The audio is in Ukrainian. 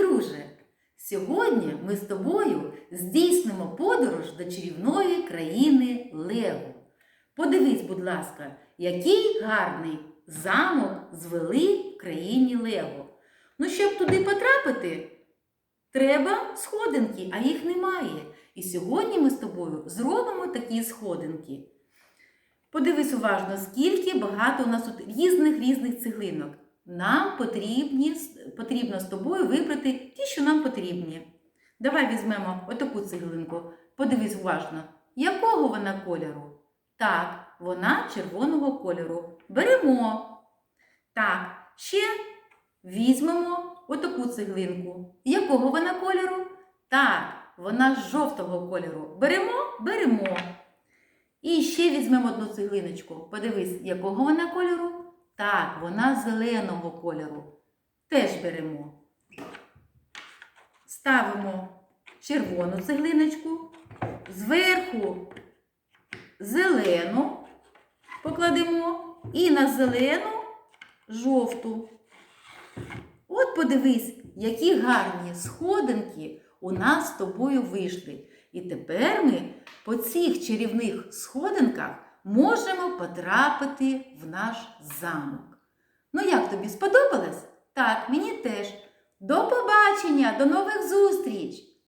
друже! Сьогодні ми з тобою здійснимо подорож до чарівної країни Лего. Подивись, будь ласка, який гарний замок звели в країні Лего. Ну, щоб туди потрапити, треба сходинки, а їх немає. І сьогодні ми з тобою зробимо такі сходинки. Подивись уважно, скільки багато у нас тут різних різних цеглинок. Нам потрібні, потрібно з тобою вибрати ті, що нам потрібні. Давай візьмемо отаку цеглинку. Подивись уважно, якого вона кольору? Так, вона червоного кольору. Беремо. Так, ще візьмемо отаку цеглинку. Якого вона кольору? Так, вона жовтого кольору. Беремо, беремо. І ще візьмемо одну цеглиночку. Подивись, якого вона кольору? Так, вона зеленого кольору. Теж беремо. Ставимо червону цеглиночку, зверху зелену покладемо і на зелену жовту. От подивись, які гарні сходинки у нас з тобою вийшли. І тепер ми по цих чарівних сходинках можемо потрапити в наш замок. Ну як тобі сподобалось? Так, мені теж. До побачення, до нових зустріч!